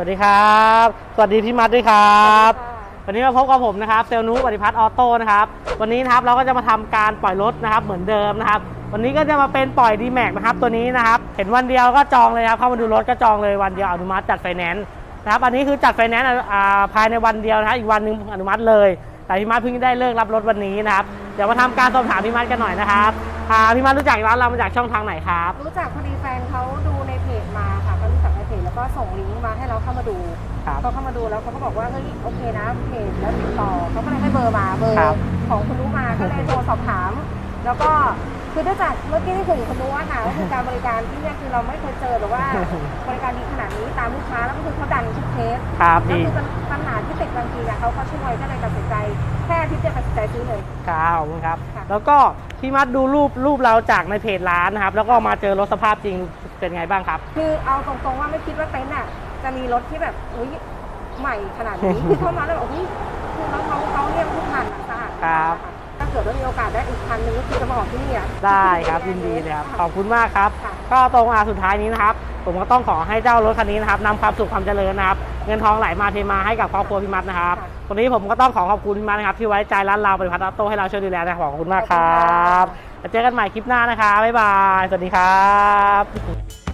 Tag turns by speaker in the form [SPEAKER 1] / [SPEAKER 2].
[SPEAKER 1] วัสดีครับ สวัสดีพี่มัดด้วยครับ
[SPEAKER 2] ค่ะ
[SPEAKER 1] วันนี้มาพบกับผมนะครับเซลนูปฏิพัฒน์ออโต้นะครับ วันนี้นะครับเราก็จะมาทำการปล่อยรถนะครับเหมือนเดิมนะครับ วันนี้ก็จะมาเป็นปล่อย d m a x นะครับตัวนี้นะครับ เห็นวันเดียวก็จองเลยครับเข้ามาดูรถก็จองเลยวันเดียวอนุมัติจัดไฟแนนซ์นะครับอันนี้คือจัดไฟแนนซ์อ่าภายในวันเดียวนะครับอีกวันหนึ่งอนุมัติเลย แต่พี่มัดเพิ่งได้เลิกรับรถวันนี้นะครับเดี๋ยวมาทำการสอบถามพี่มัดกันหน่อยนะครับอ่าพี่มัดรู้จักร้านเรามาจากช่องทางไหนครับ
[SPEAKER 2] รู้จักพอดีแฟนเขาดู ล้วก็ส่งลิงก์มาให้เราเข้ามาดู
[SPEAKER 1] ครับ
[SPEAKER 2] เขาเข้ามาดูแล้วเขาก็บอกว่าเฮ้ยโอเคนะเพจแล้วติดต่อเขาก็เลยให้เบอร์มาเบอร์
[SPEAKER 1] ครับ
[SPEAKER 2] ของคุณนุมาก็เลยโทรสอบถาม แล้วก็คือด้วยจากเมื่อกี้ที่คุยกับคุณนุว่าค่ะก็คือการบริการที่เนี่ยคือเราไม่เคยเจอหรือว่า บริการดีขนาดนี้ตามลูกค้าแล้วก็คือเขาดันทุกเคส
[SPEAKER 1] ครับ
[SPEAKER 2] ก็
[SPEAKER 1] ดี
[SPEAKER 2] คือปัญหาที่ติดบางทีเนี่ยเขาก็ช่วยก็เลยตัดสินใจแค่อาทิตย์เดียวตัดสินใจซื้อเลย
[SPEAKER 1] ครับขอบคุณครับ
[SPEAKER 2] ค่ะ
[SPEAKER 1] แล้วก็พี่มัดดูรูปรูปเราจากในเพจร้านนะครับ แล้วก็มาเจอรถสภาพจริง เป็นไงบ้างครับ
[SPEAKER 2] คือเอาตรงๆว่าไม่คิดว่าเต็นท์อะจะมีรถที่แบบอุ้ยใหม่ขนาดนี้คือเข้ามาแล้วแบบอุ้ยคือรถเขาเขาเรียกทุก คันหนึงก็คือจะมาออกที่นี่อะ
[SPEAKER 1] ได้ครับยินดีเลยครับขอบคุณมากครับ
[SPEAKER 2] ค่ะ
[SPEAKER 1] ก็ตรงอาสุดท้ายนี้นะครับ ผมก็ต้องขอให้เจ้ารถคันนี้นะครับนำความสุขความเจริญนะครับ เงินทองไหลมาเทมาให้กับครอบครัวพี่มัดนะครับวันนี้ผมก็ต้องขอขอบคุณพี่มัดนะครับที่ไว้ใจร้านเราบริพัตรออโต้ให้เราช่วยดูแลนะครับขอบคุณมากครับแล้วเจอกันใหม่คลิปหน้านะครับบ๊ายบายสวัสดีครับ